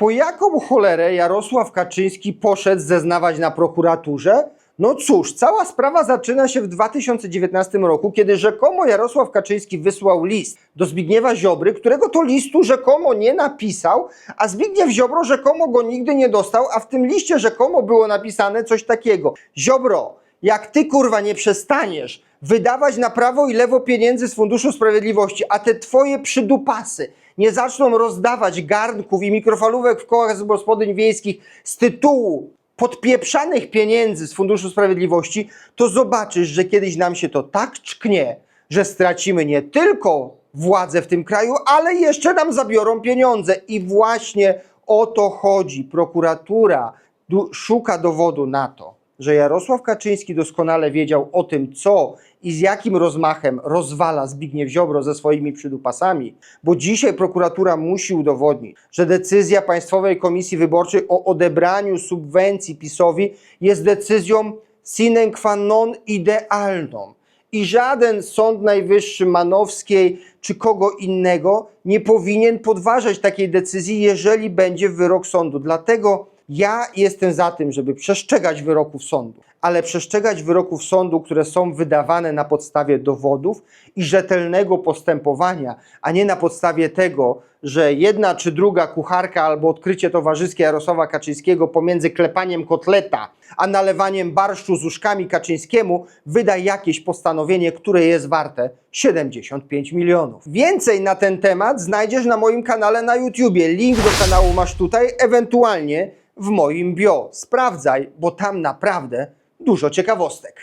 Po jaką cholerę Jarosław Kaczyński poszedł zeznawać na prokuraturze? No cóż, cała sprawa zaczyna się w 2019 roku, kiedy rzekomo Jarosław Kaczyński wysłał list do Zbigniewa Ziobry, którego to listu rzekomo nie napisał, a Zbigniew Ziobro rzekomo go nigdy nie dostał, a w tym liście rzekomo było napisane coś takiego. Ziobro, jak ty kurwa nie przestaniesz wydawać na prawo i lewo pieniędzy z Funduszu Sprawiedliwości, a te twoje przydupasy nie zaczną rozdawać garnków i mikrofalówek w kołach gospodyń wiejskich z tytułu podpieprzanych pieniędzy z Funduszu Sprawiedliwości, to zobaczysz, że kiedyś nam się to tak czknie, że stracimy nie tylko władzę w tym kraju, ale jeszcze nam zabiorą pieniądze. I właśnie o to chodzi. Prokuratura szuka dowodu na to, że Jarosław Kaczyński doskonale wiedział o tym, co i z jakim rozmachem rozwala Zbigniew Ziobro ze swoimi przydupasami, bo dzisiaj prokuratura musi udowodnić, że decyzja Państwowej Komisji Wyborczej o odebraniu subwencji PiSowi jest decyzją sine qua non idealną. I żaden Sąd Najwyższy Manowskiej czy kogo innego nie powinien podważać takiej decyzji, jeżeli będzie wyrok sądu. Dlatego ja jestem za tym, żeby przestrzegać wyroków sądu, ale przestrzegać wyroków sądu, które są wydawane na podstawie dowodów i rzetelnego postępowania, a nie na podstawie tego, że jedna czy druga kucharka albo odkrycie towarzyskie Jarosława Kaczyńskiego pomiędzy klepaniem kotleta a nalewaniem barszczu z uszkami Kaczyńskiemu wyda jakieś postanowienie, które jest warte 75 milionów. Więcej na ten temat znajdziesz na moim kanale na YouTubie. Link do kanału masz tutaj, ewentualnie w moim bio. Sprawdzaj, bo tam naprawdę dużo ciekawostek.